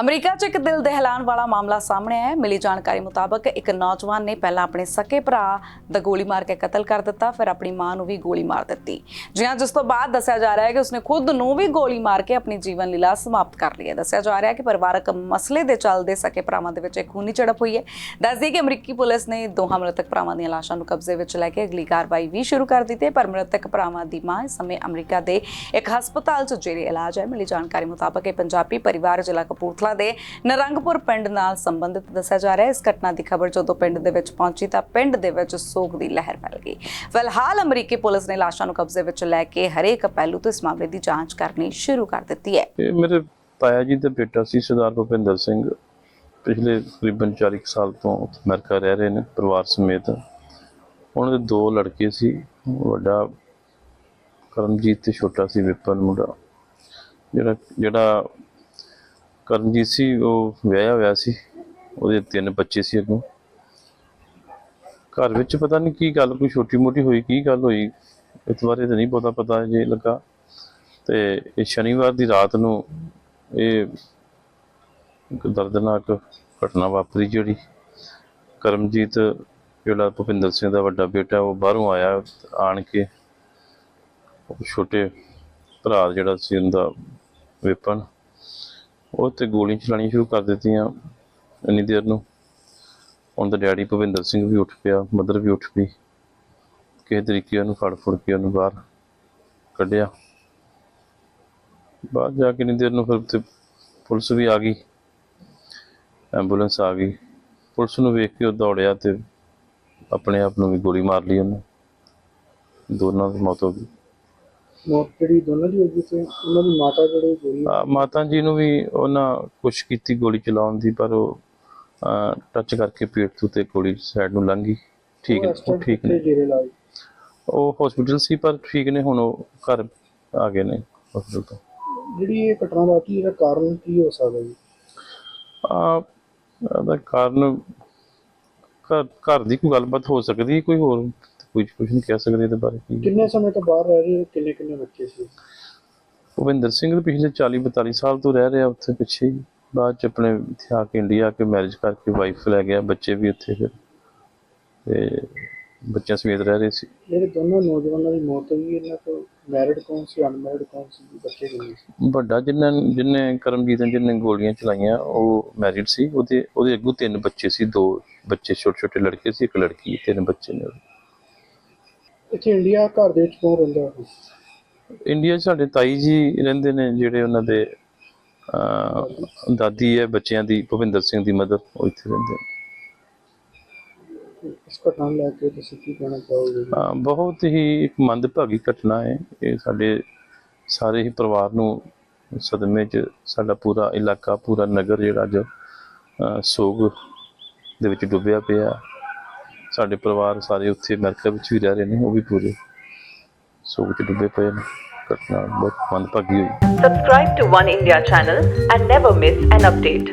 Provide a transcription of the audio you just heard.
America 'ਚ ਇੱਕ ਦਿਲ ਦਹਿਲਾਨ ਵਾਲਾ ਮਾਮਲਾ ਸਾਹਮਣੇ ਆਇਆ ਹੈ। ਮਿਲੀ ਜਾਣਕਾਰੀ ਮੁਤਾਬਕ ਇੱਕ ਨੌਜਵਾਨ ਨੇ ਪਹਿਲਾਂ ਆਪਣੇ ਸਕੇ ਭਰਾ ਦਾ ਗੋਲੀ ਮਾਰ ਕੇ ਕਤਲ ਕਰ ਦਿੱਤਾ, ਫਿਰ ਆਪਣੀ ਮਾਂ ਨੂੰ ਵੀ ਗੋਲੀ ਮਾਰ ਦਿੱਤੀ। ਜੀ ਜਿਸ ਤੋਂ ਬਾਅਦ ਦੱਸਿਆ ਜਾ ਰਿਹਾ ਹੈ ਕਿ ਉਸਨੇ ਖੁਦ ਨੂੰ ਵੀ ਗੋਲੀ ਮਾਰ ਕੇ ਆਪਣੀ ਜੀਵਨ ਲੀਲਾ ਸਮਾਪਤ ਕਰ ਲਈ ਹੈ। ਦੱਸਿਆ ਜਾ ਰਿਹਾ ਹੈ ਕਿ ਪਰਿਵਾਰਕ ਮਸਲੇ ਦੇ ਚੱਲਦੇ ਸਕੇ ਭਰਾਵਾਂ ਦੇ ਵਿੱਚ ਇੱਕ ਖੂਨੀ ਝੜਪ ਹੋਈ ਹੈ। ਦੱਸਦੀ ਕਿ ਅਮਰੀਕੀ ਪੁਲਿਸ ਨੇ ਦੋਹਾਂ ਮ੍ਰਿਤਕ ਭਰਾਵਾਂ ਦੀਆਂ ਲਾਸ਼ਾਂ ਨੂੰ ਕਬਜ਼ੇ ਵਿੱਚ ਲੈ ਕੇ ਅਗਲੀ ਕਾਰਵਾਈ ਵੀ ਸ਼ੁਰੂ ਕਰ ਦਿੱਤੀ ਹੈ, ਪਰ ਮ੍ਰਿਤਕ ਭਰਾਵਾਂ ਦੀ ਮਾਂ ਇਸ ਸਮੇਂ ਅਮਰੀਕਾ ਦੇ ਇੱਕ ਹਸਪਤਾਲ 'ਚ ਜੇਰੇ ਇਲਾਜ ਹੈ। ਮਿਲੀ ਜਾਣਕਾਰੀ ਮੁਤਾਬਕ ਇਹ ਪੰਜਾਬੀ ਪਰਿਵਾਰ ਜ਼ਿਲ੍ਹਾ ਕਪੂਰਥਲਾ ਦੇ ਨਰੰਗਪੁਰ ਪਿੰਡ ਨਾਲ ਸੰਬੰਧਿਤ ਦੱਸਿਆ ਜਾ ਰਿਹਾ ਹੈ। ਇਸ ਘਟਨਾ ਦੀ ਖਬਰ ਜਦੋਂ ਪਿੰਡ ਦੇ ਵਿੱਚ ਪਹੁੰਚੀ ਤਾਂ ਪਿੰਡ ਦੇ ਵਿੱਚ ਸੋਗ ਦੀ ਲਹਿਰ ਫੈਲ ਗਈ। ਫਿਲਹਾਲ ਅਮਰੀਕੀ ਪੁਲਿਸ ਨੇ ਲਾਸ਼ਾਂ ਨੂੰ ਕਬਜ਼ੇ ਵਿੱਚ ਲੈ ਕੇ ਹਰੇਕ ਪਹਿਲੂ ਤੋਂ ਇਸ ਮਾਮਲੇ ਦੀ ਜਾਂਚ ਕਰਨੀ ਸ਼ੁਰੂ ਕਰ ਦਿੱਤੀ ਹੈ। ਇਹ ਮੇਰੇ ਤਾਇਆ ਜੀ ਦਾ ਬੇਟਾ ਸੀ ਸਰਦਾਰ ਭੁਪਿੰਦਰ ਸਿੰਘ। ਪਿਛਲੇ ਤਕਰੀਬਨ 40 ਸਾਲ ਤੋਂ ਉੱਥੇ ਅਮਰੀਕਾ ਰਹਿ ਰਹੇ ਨੇ ਪਰਿਵਾਰ ਸਮੇਤ। ਉਹਨਾਂ ਦੇ ਦੋ ਲੜਕੇ ਸੀ। ਵੱਡਾ ਕਰਮਜੀਤ ਤੇ ਛੋਟਾ ਸੀ ਵਿਪਨ ਮੁੰਡਾ। ਜਿਹੜਾ ਜਿਹੜਾ ਕਰਮਜੀਤ ਸੀ, ਉਹ ਵਿਆਹਿਆ ਹੋਇਆ ਸੀ। ਉਹਦੇ ਤਿੰਨ ਬੱਚੇ ਸੀ ਅੱਗੋਂ। ਘਰ ਵਿੱਚ ਪਤਾ ਨਹੀਂ ਕੀ ਗੱਲ, ਕੋਈ ਛੋਟੀ ਮੋਟੀ ਹੋਈ, ਕੀ ਗੱਲ ਹੋਈ, ਇਸ ਬਾਰੇ ਤਾਂ ਨਹੀਂ ਪਤਾ ਪਤਾ ਜੇ ਲੱਗਾ। ਤੇ ਇਹ ਸ਼ਨੀਵਾਰ ਦੀ ਰਾਤ ਨੂੰ ਇਹ ਇੱਕ ਦਰਦਨਾਕ ਘਟਨਾ ਵਾਪਰੀ ਜਿਹੜੀ। ਕਰਮਜੀਤ ਜਿਹੜਾ ਭੁਪਿੰਦਰ ਸਿੰਘ ਦਾ ਵੱਡਾ ਬੇਟਾ, ਉਹ ਬਾਹਰੋਂ ਆਇਆ ਆਣ ਕੇ। ਛੋਟੇ ਭਰਾ ਜਿਹੜਾ ਸੀ, ਉਹਦਾ ਵਿਪਨ ਉਹ ਤੇ ਗੋਲੀਆਂ ਚਲਾਉਣੀਆਂ ਸ਼ੁਰੂ ਕਰ ਦਿੱਤੀਆਂ ਇੰਨੀ ਦੇਰ ਨੂੰ। ਉਹਦਾ ਡੈਡੀ ਭੁਪਿੰਦਰ ਸਿੰਘ ਵੀ ਉੱਠ ਪਿਆ, ਮਦਰ ਵੀ ਉੱਠ ਪਈ ਕਿਸੇ ਤਰੀਕੇ ਉਹਨੂੰ ਫੜ ਫੜ ਕੇ ਉਹਨੂੰ ਬਾਹਰ ਕੱਢਿਆ। ਬਾਹਰ ਜਾ ਕੇ ਇੰਨੀ ਦੇਰ ਨੂੰ ਫਿਰ ਤੇ ਪੁਲਿਸ ਵੀ ਆ ਗਈ। ਐਂਬੂਲੈਂਸ ਆ ਗਈ। ਪੁਲਿਸ ਨੂੰ ਵੇਖ ਕੇ ਉਹ ਦੌੜਿਆ ਤੇ ਆਪਣੇ ਆਪ ਨੂੰ ਵੀ ਗੋਲੀ ਮਾਰ ਲਈ ਉਹਨੇ। ਦੋਨਾਂ ਦੀ ਮੌਤ ਹੋ ਗਈ। ਮੌਤ ਜਿਹੜੀ ਦੋਨਾਂ ਦੀ ਹੋ ਗਈ ਸੀ ਉਹਨਾਂ ਦੀ ਮਾਤਾ ਜਿਹੜੇ ਗੋਲੀ ਆ, ਮਾਤਾ ਜੀ ਨੂੰ ਵੀ ਉਹਨਾਂ ਕੋਸ਼ਿਸ਼ ਕੀਤੀ ਗੋਲੀ ਚਲਾਉਣ ਦੀ ਪਰ ਉਹ ਟੱਚ ਕਰਕੇ ਪੇਟ ਤੋਂ ਤੇ ਗੋਲੀ ਸਾਈਡ ਨੂੰ ਲੰਘ ਗਈ। ਠੀਕ ਨੇ ਉਹ ਠੀਕ ਨੇ। ਲਾਈ ਉਹ ਹਸਪੀਟਲ ਸੀ ਪਰ ਠੀਕ ਨੇ ਹੁਣ ਉਹ ਘਰ ਆ ਗਏ ਨੇ ਹਸਪੀਟਲ ਤੋਂ। ਜਿਹੜੀ ਇਹ ਘਟਨਾ ਵਾਪਰੀ ਇਹਦਾ ਕਾਰਨ ਕੀ ਹੋ ਸਕਦਾ ਜੀ? ਆ ਇਹਦਾ ਕਾਰਨ ਘਰ ਘਰ ਦੀ ਕੋਈ ਗੱਲਬਾਤ ਹੋ ਸਕਦੀ ਹੈ, ਕੋਈ ਹੋਰ ਕੁਝ ਕੁਝ ਨਹੀਂ ਕਹਿ ਸਕਦੇ ਇਹਦੇ ਬਾਰੇ ਕੀ ਕਿੰਨੇ ਸਮੇਂ ਤੋਂ ਬਾਹਰ ਰਹਿ ਰਹੇ ਕਿੰਨੇ ਕਿੰਨੇ ਬੱਚੇ ਸੀ ਭੁਪਿੰਦਰ ਸਿੰਘ ਦੇ ਪਿਛਲੇ 40 42 ਸਾਲ ਤੋਂ ਰਹਿ ਰਿਹਾ ਉੱਥੇ ਪਿੱਛੇ ਹੀ ਬਾਅਦ ਚ ਆਪਣੇ ਇੱਥੇ ਆ ਕੇ ਇੰਡੀਆ ਆ ਕੇ ਮੈਰਿਜ ਕਰਕੇ ਵਾਈਫ ਲੈ ਗਿਆ ਬੱਚੇ ਵੀ ਉੱਥੇ ਫਿਰ। ਤੇ ਬੱਚਿਆਂ ਸਮੇਤ ਰਹਿ ਰਹੇ ਸੀ। ਜਿਹੜੇ ਦੋਨੋਂ ਨੌਜਵਾਨਾਂ ਦੀ ਮੌਤ ਹੋਈ ਇਹਨਾਂ ਤੋਂ ਮੈਰਿਡ ਕੌਣ ਸੀ ਅਨਮੈਰਿਡ ਕੌਣ ਸੀ ਬੱਚੇ ਕਿੰਨੇ ਸੀ? ਵੱਡਾ ਜਿੰਨਾ ਜਿੰਨੇ ਕਰਮਜੀਤ ਨੇ ਜਿਹਨੇ ਗੋਲੀਆਂ ਚਲਾਈਆਂ ਉਹ ਮੈਰਿਡ ਸੀ। ਉਹਦੇ ਉਹਦੇ ਅੱਗੋਂ ਤਿੰਨ ਬੱਚੇ ਸੀ ਦੋ ਬੱਚੇ ਛੋਟੇ ਛੋਟੇ ਲੜਕੇ ਸੀ ਇੱਕ ਲੜਕੀ ਤਿੰਨ ਬੱਚੇ ਨੇ ਉਹਦੇ। ਇੱਥੇ ਇੰਡੀਆ ਘਰ ਦੇ ਵਿੱਚ ਕੌਣ ਰਹਿੰਦਾ ਹੈ? ਇੰਡੀਆ 'ਚ ਸਾਡੇ ਤਾਈ ਜੀ ਰਹਿੰਦੇ ਨੇ ਜਿਹੜੇ ਉਹਨਾਂ ਦੇ ਅਹ, ਦਾਦੀ ਹੈ ਬੱਚਿਆਂ ਦੀ ਭੁਪਿੰਦਰ ਸਿੰਘ ਦੀ ਮਦਰ ਉਹ ਇੱਥੇ ਰਹਿੰਦੇ ਨੇ। ਇਸ ਘਟਨਾ ਨੂੰ ਲੈ ਕੇ ਤੁਸੀਂ ਕੀ ਕਹਿਣਾ ਚਾਹੋਗੇ? ਅਹ, ਬਹੁਤ ਹੀ ਇੱਕ ਮੰਦਭਾਗੀ ਘਟਨਾ ਹੈ। ਇਹ ਸਾਡੇ ਸਾਰੇ ਹੀ ਪਰਿਵਾਰ ਨੂੰ ਸਦਮੇ 'ਚ ਸਾਡਾ ਪੂਰਾ ਇਲਾਕਾ ਪੂਰਾ ਨਗਰ ਜਿਹੜਾ ਅੱਜ ਅਹ, ਸੋਗ ਦੇ ਵਿੱਚ ਡੁੱਬਿਆ ਪਿਆ। ਸਾਡੇ ਪਰਿਵਾਰ ਸਾਰੇ ਉੱਥੇ ਅਮਰੀਕਾ ਵਿੱਚ ਵੀ ਰਹਿ ਰਹੇ ਨੇ, ਉਹ ਵੀ ਪੂਰੇ ਸੋਗ 'ਚ ਡੁੱਬੇ ਪਏ ਨੇ, ਘਟਨਾ ਬਹੁਤ ਮੰਦਭਾਗੀ ਹੋਈ Subscribe to One India channel and never miss an update.